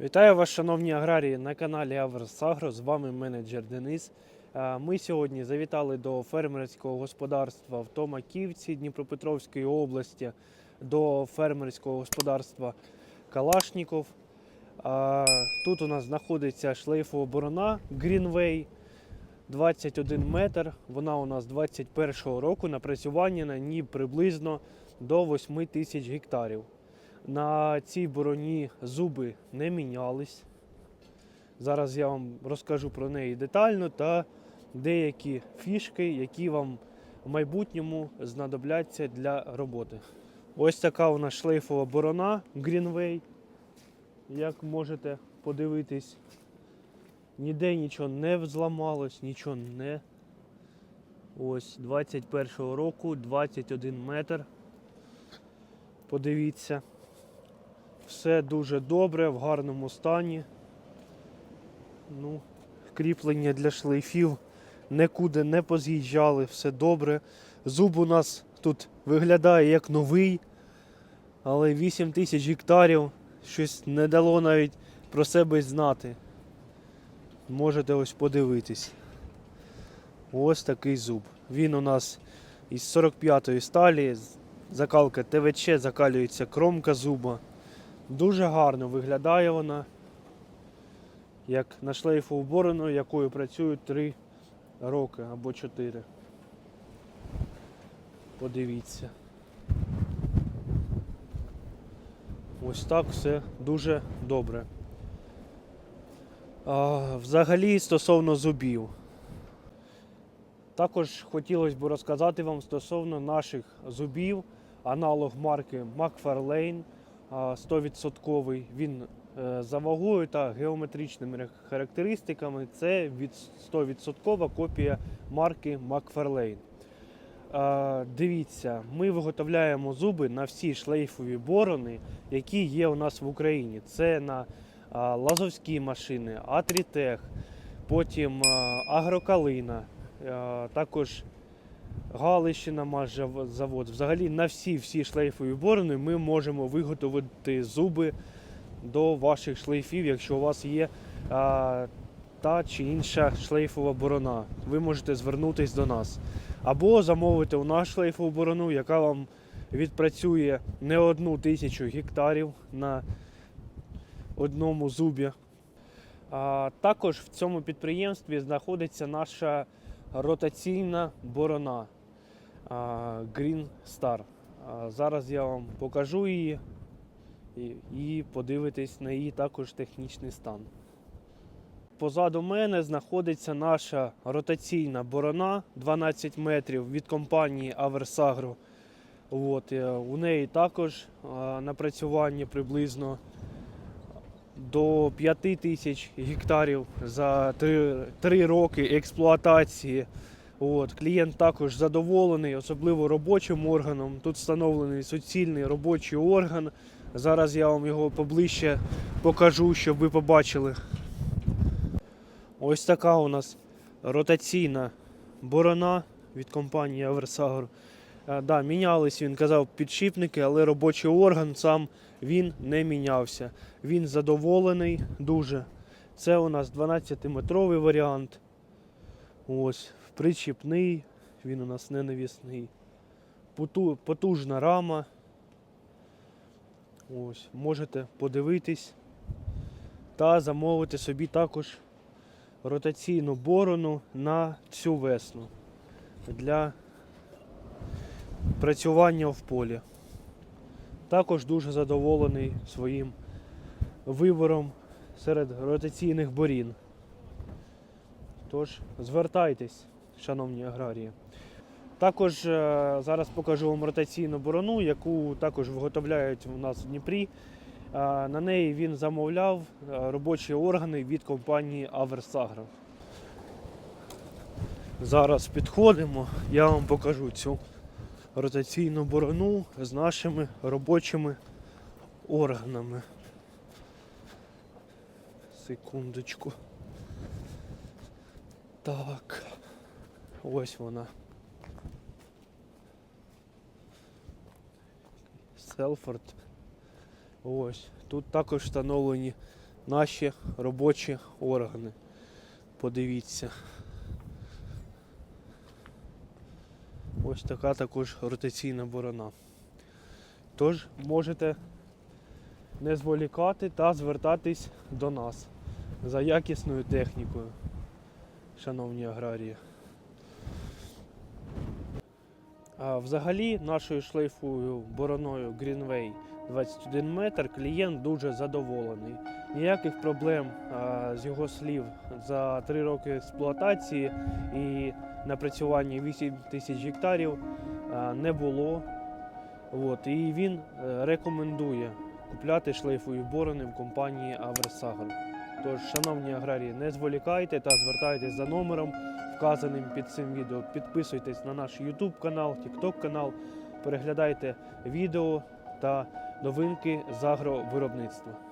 Вітаю вас, шановні аграрії, на каналі Аверс З вами менеджер Денис. Е, Ми сьогодні завітали до фермерського господарства в Томаківці Дніпропетровської області, до фермерського господарства Калашніков. Е, Тут у нас знаходиться шлейфова борона Greenway 21 метр. Вона у нас 21 року напрацювання на ній приблизно до 8 тисяч гектарів. На цій бороні зуби не мінялись. Зараз я вам розкажу про неї детально та деякі фішки, які вам в майбутньому знадобляться для роботи. Ось така у нас шлейфова борона Greenway. Як можете подивитись, ніде нічого не зламалось, нічого не. Ось 21-го року, 21 метр. Подивіться. Все дуже добре, в гарному стані. Ну, кріплення для шлейфів нікуди не поз'їжджали, все добре. Зуб у нас тут виглядає як новий, але 8 тисяч гектарів щось не дало навіть про себе знати. Можете ось подивитись. Ось такий зуб. Він у нас із 45-ї сталі, закалка ТВЧ, закалюється кромка зуба. Дуже гарно виглядає вона, як на шлейфову борону, якою працюють 3 роки або 4. Подивіться. Ось так все дуже добре. А, взагалі стосовно зубів. Також хотілося б розказати вам стосовно наших зубів, аналог марки McFarlane а, 100%. Він е, за вагою та геометричними характеристиками це від 100% копія марки. Е, Дивіться, ми виготовляємо зуби на всі шлейфові борони, які є у нас в Україні. Це на лазовські машини, Атрітех, потім Агрокалина, також Галищина майже завод. Взагалі на всі всі шлейфові борони ми можемо виготовити зуби до ваших шлейфів, якщо у вас є а, та чи інша шлейфова борона. Ви можете звернутися до нас. Або замовити у нас шлейфову борону, яка вам відпрацює не одну тисячу гектарів на одному зубі. А, також в цьому підприємстві знаходиться наша ротаційна борона Green Star. Зараз я вам покажу її і, подивитись на її також технічний стан. Позаду мене знаходиться наша ротаційна борона 12 метрів від компанії Aversagro. От, е, у неї також напрацювання приблизно до 5 тисяч гектарів за 3, 3 роки експлуатації. От, клієнт також задоволений, особливо робочим органом. Тут встановлений суцільний робочий орган. Зараз я вам його поближче покажу, щоб ви побачили. Ось така у нас ротаційна борона від компанії Aversager. Е, Да, мінялись, він казав, підшипники, але робочий орган сам він не мінявся. Він задоволений дуже. Це у нас 12-метровий варіант. Ось, причіпний, він у нас не навісний. Поту- Потужна рама. Ось, можете подивитись та замовити собі також ротаційну борону на цю весну для працювання в полі. Також дуже задоволений своїм вибором серед ротаційних борін. Тож звертайтесь, шановні аграрії. Також е, зараз покажу вам ротаційну борону, яку також виготовляють у нас в Дніпрі. Е, На неї він замовляв е, робочі органи від компанії Aversagro. Зараз підходимо, я вам покажу цю ротаційну борону з нашими робочими органами. Секундочку. Так. Ось вона. Селфорд. Ось. Тут також встановлені наші робочі органи. Подивіться. Ось така також ротаційна борона. Тож можете не зволікати та звертатись до нас за якісною технікою, шановні аграрії. Взагалі нашою шлейфовою бороною Greenway 21 метр клієнт дуже задоволений. Ніяких проблем з його слів за три роки експлуатації і напрацювання 8 тисяч гектарів не було. От, і він е, рекомендує купляти шлейфові борони в компанії Аверсагро. Тож, шановні аграрії, не зволікайте та звертайтесь за номером, вказаним під цим відео. Підписуйтесь на наш YouTube канал, TikTok канал, переглядайте відео та новинки з агровиробництва.